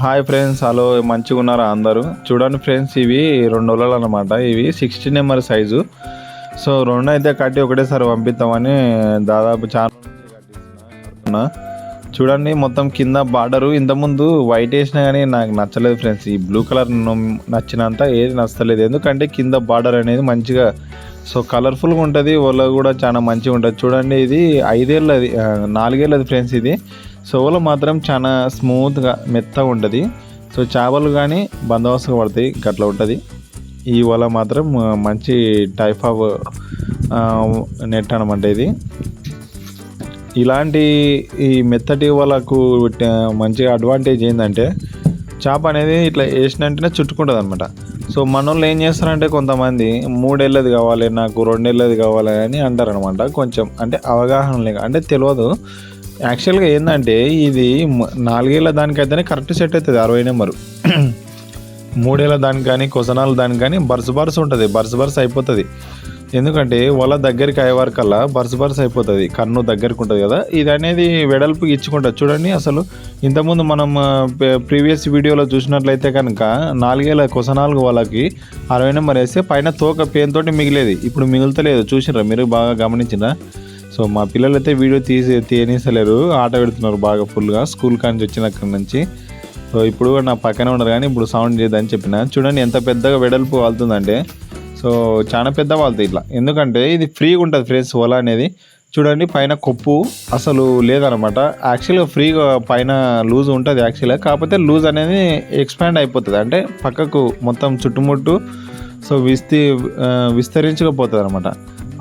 Hi friends hello మంచిగా ఉన్నారా అందరూ? చూడండి ఫ్రెండ్స్ ఇవి రెండు రోజులు అనమాట ఇవి సిక్స్టీ నెంబర్ సైజు సో రెండు అయితే కట్టి ఒకటేసారి పంపిస్తామని దాదాపు చాలా చూడండి మొత్తం కింద బార్డరు ఇంతకుముందు వైట్ వేసినా కానీ నాకు నచ్చలేదు ఫ్రెండ్స్ ఈ బ్లూ కలర్ నచ్చినంత ఏది నచ్చలేదు. ఎందుకంటే కింద బార్డర్ అనేది మంచిగా సో కలర్ఫుల్గా ఉంటుంది. వాళ్ళ కూడా చాలా మంచిగా ఉంటుంది. చూడండి ఇది ఐదేళ్ళది నాలుగేళ్ళది ఫ్రెండ్స్ ఇది. సో మాత్రం చాలా స్మూత్గా మెత్తగా ఉంటుంది. సో చేపలు కానీ బందోబస్తుగా పడతాయి గట్ల ఉంటుంది. ఈ వల మాత్రం మంచి టైప్ ఆఫ్ నెట్ అనమాట ఇది. ఇలాంటి ఈ మెత్తటి వలకు మంచిగా అడ్వాంటేజ్ ఏంటంటే చేప అనేది ఇట్లా వేసినంటేనే చుట్టుకుంటుంది అనమాట సో వాళ్ళు ఏం చేస్తారంటే కొంతమంది మూడేళ్ళది కావాలి నాకు రెండేళ్ళది కావాలి అని అంటారనమాట కొంచెం అంటే అవగాహన లేక అంటే తెలియదు యాక్చువల్గా ఏంటంటే ఇది నాలుగేళ్ళ నాలుగేళ్ళ దానికైతేనే కరెక్ట్ సెట్ అవుతుంది అరవై నెంబరు. మూడేళ్ళ దానికి కానీ కొసనాల దానికి కానీ బర్స్ బర్స్ ఉంటుంది బర్స్ బర్స్ అయిపోతుంది. ఎందుకంటే వాళ్ళ దగ్గరికి అయ్యేవారికల్లా బర్స్ బర్స్ అయిపోతుంది కన్ను దగ్గరికి ఉంటుంది కదా. ఇది అనేది వెడల్పు ఇచ్చుకుంటుంది. చూడండి అసలు ఇంతకుముందు మనం ప్రీవియస్ వీడియోలో చూసినట్లయితే కనుక నాలుగేళ్ళ కొసనాలుగు వాళ్ళకి అరవై నెంబర్ వేస్తే పైన తోక పేన్తోటి మిగిలేదు. ఇప్పుడు మిగులుతలేదు. చూసిర్రా మీరు బాగా గమనించినా సో మా పిల్లలు అయితే వీడియో తీసి తీయనేసలేరు. ఆట పెడుతున్నారు బాగా ఫుల్గా. స్కూల్ కానీ వచ్చిన అక్కడి నుంచి. సో ఇప్పుడు కూడా నా పక్కనే ఉన్నారు కానీ ఇప్పుడు సౌండ్ చేయదని చెప్పిన. చూడండి ఎంత పెద్దగా వెడల్పు వాళ్తుందంటే. సో చాలా పెద్ద వాళ్తుంది ఇట్లా. ఎందుకంటే ఇది ఫ్రీగా ఉంటుంది ఫ్రెండ్స్ ఓలా అనేది. చూడండి పైన కొప్పు అసలు లేదనమాట. యాక్చువల్గా ఫ్రీగా పైన లూజ్ ఉంటుంది యాక్చువల్గా. కాకపోతే లూజ్ అనేది ఎక్స్పాండ్ అయిపోతుంది. అంటే పక్కకు మొత్తం చుట్టుముట్టు సో విస్తీ విస్తరించకపోతుంది అనమాట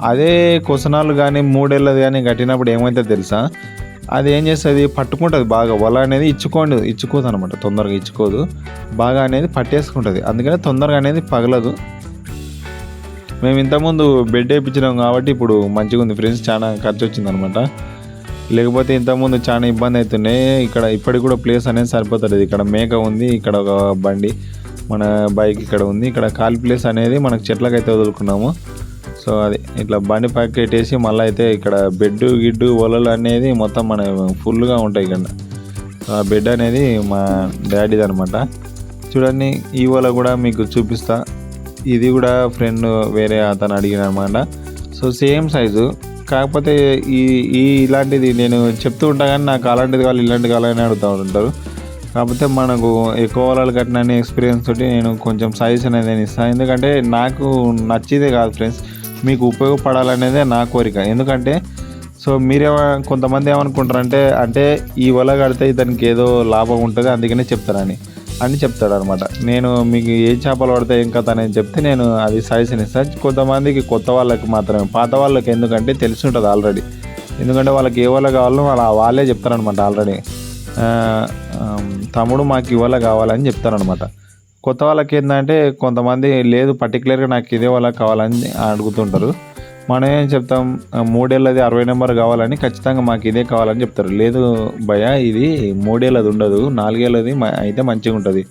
అదే కొసనాలు కానీ మూడేళ్ళది కానీ కట్టినప్పుడు ఏమైతే తెలుసా? అది ఏం చేస్తుంది? పట్టుకుంటుంది బాగా. వల అనేది ఇచ్చుకోండి. ఇచ్చుకోదు అనమాట తొందరగా ఇచ్చుకోదు. బాగా అనేది పట్టేసుకుంటుంది. అందుకని తొందరగా అనేది పగలదు. మేము ఇంతకుముందు బెడ్ వేయించినాం కాబట్టి ఇప్పుడు మంచిగా ఉంది. ఫ్రెండ్స్ చాలా ఖర్చు వచ్చింది అనమాట లేకపోతే ఇంతకుముందు చాలా ఇబ్బంది అవుతున్నాయి ఇక్కడ ఇప్పటికి కూడా ప్లేస్ అనేది సరిపోతుంది ఇక్కడ మేక ఉంది ఇక్కడ ఒక బండి మన బైక్ ఇక్కడ ఉంది. ఇక్కడ ఖాళీ ప్లేస్ అనేది మనకు చెట్లకైతే వదులుకున్నాము. సో అది ఇట్లా బండి ప్యాకెట్ వేసి మళ్ళీ అయితే ఇక్కడ బెడ్ గిడ్డు ఒలలు అనేది మొత్తం మన ఫుల్గా ఉంటాయి ఇక్కడ. ఆ బెడ్ అనేది మా డాడీది అనమాట చూడండి ఈ వల కూడా మీకు చూపిస్తా. ఇది కూడా ఫ్రెండ్ వేరే అతను అడిగిన అనమాట సో సేమ్ సైజు. కాకపోతే ఈ ఈ ఇలాంటిది నేను చెప్తూ ఉంటా కానీ నాకు అలాంటిది కావాలి ఇలాంటి కావాలని అడుగుతూ ఉంటారు. కాకపోతే మనకు ఎక్కువ వలలు కట్టిన ఎక్స్పీరియన్స్ తోటి నేను కొంచెం సైజ్ అనేది నేను ఇస్తాను ఎందుకంటే నాకు నచ్చేదే కాదు ఫ్రెండ్స్. మీకు ఉపయోగపడాలనేదే నా కోరిక. ఎందుకంటే సో మీరే కొంతమంది ఏమనుకుంటారంటే అంటే ఈ వల కడితే ఇతనికి ఏదో లాభం ఉంటుంది అందుకనే చెప్తారని. అని చెప్తాడు అనమాట నేను మీకు ఏ చేపలు పడితే ఏం కథ అని చెప్తే నేను అది సజెషన్ ఇస్తాను కొంతమందికి కొత్త వాళ్ళకి మాత్రమే పాత వాళ్ళకి ఎందుకంటే తెలిసి ఉంటుంది ఆల్రెడీ. ఎందుకంటే వాళ్ళకి ఏ వల్ల కావాలో వాళ్ళ వాళ్ళే చెప్తారనమాట ఆల్రెడీ. తమ్ముడు మాకు ఇవాళ కావాలని చెప్తారనమాట కొత్త వాళ్ళకి ఏంటంటే కొంతమంది లేదు పర్టికులర్గా నాకు ఇదే వాళ్ళ కావాలని అడుగుతుంటారు. మనం ఏం చెప్తాం మూడేళ్ళది అరవై నెంబర్ కావాలని ఖచ్చితంగా మాకు ఇదే కావాలని చెప్తారు. లేదు భయ ఇది మూడేళ్ళది ఉండదు నాలుగేళ్ళది అయితే మంచిగా ఉంటుంది.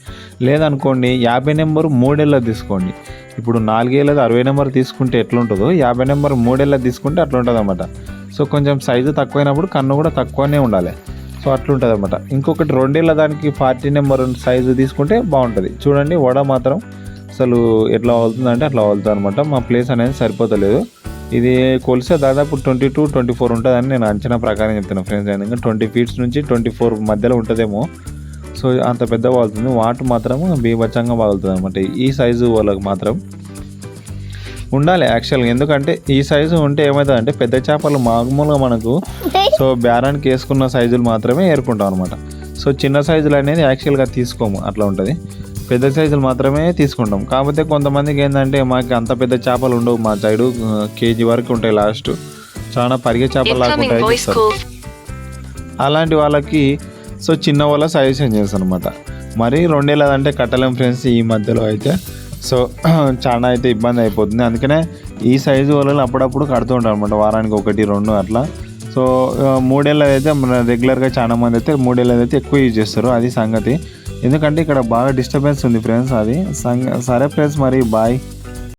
లేదనుకోండి యాభై నెంబర్ మూడేళ్ళది తీసుకోండి. ఇప్పుడు నాలుగేళ్ళది అరవై నెంబర్ తీసుకుంటే ఎట్లుంటుందో యాభై నెంబర్ మూడేళ్ళది తీసుకుంటే అట్లా ఉంటుంది అన్నమాట సో కొంచెం సైజు తక్కువైనప్పుడు కన్ను కూడా తక్కువనే ఉండాలి. సో అట్లుంటుంది అనమాట ఇంకొకటి రెండేళ్ళ దానికి ఫార్టీ నెంబర్ సైజు తీసుకుంటే బాగుంటుంది. చూడండి వడ మాత్రం అసలు ఎట్లా అవుతుందంటే అట్లా అవుతుంది అనమాట మా ప్లేస్ అనేది సరిపోతలేదు. ఇది కొలిసే దాదాపు ట్వంటీ టూ ట్వంటీ ఫోర్ ఉంటుందని నేను అంచనా ప్రకారం చెప్తున్నాను ఫ్రెండ్స్. ఎందుకంటే ట్వంటీ ఫీట్స్ నుంచి ట్వంటీ ఫోర్ మధ్యలో ఉంటుందేమో. సో అంత పెద్ద వాళ్తుంది వాటర్ మాత్రం బీభత్సంగా వాగుతుంది అనమాట ఈ సైజు వాళ్ళకి మాత్రం. ఉండాలి యాక్చువల్గా ఎందుకంటే ఈ సైజు ఉంటే ఏమవుతుంది అంటే పెద్ద చేపలు మామూలుగా మనకు సో బేరానికి వేసుకున్న సైజులు మాత్రమే ఏరుకుంటాం అనమాట సో చిన్న సైజులు అనేది యాక్చువల్గా తీసుకోము అట్లా ఉంటుంది. పెద్ద సైజులు మాత్రమే తీసుకుంటాం. కాకపోతే కొంతమందికి ఏంటంటే మాకు అంత పెద్ద చేపలు ఉండవు. మా సైడు కేజీ వరకు ఉంటాయి లాస్ట్ చాలా పరిగే చేపలు లాగా Incoming ఉంటాయి voice చెప్తారు. call. అలాంటి వాళ్ళకి సో చిన్న వాళ్ళ సజెషన్ చేస్తాను అనమాట మరి రెండేళ్ళదంటే కట్టలేం ఫ్రెండ్స్ ఈ మధ్యలో అయితే. సో చాలా అయితే ఇబ్బంది అయిపోతుంది. అందుకనే ఈ సైజు వాళ్ళు అప్పుడప్పుడు కడుతూ ఉంటారు అనమాట వారానికి ఒకటి రెండు అట్లా. సో మూడేళ్ళదైతే మూడేళ్ళది అయితే మన రెగ్యులర్గా చాలా మంది అయితే మూడేళ్ళది అయితే ఎక్కువ యూజ్ చేస్తారు. అది సంగతి. ఎందుకంటే ఇక్కడ బాగా డిస్టర్బెన్స్ ఉంది ఫ్రెండ్స్ అది. సంగ సరే ఫ్రెండ్స్ మరి బాయ్.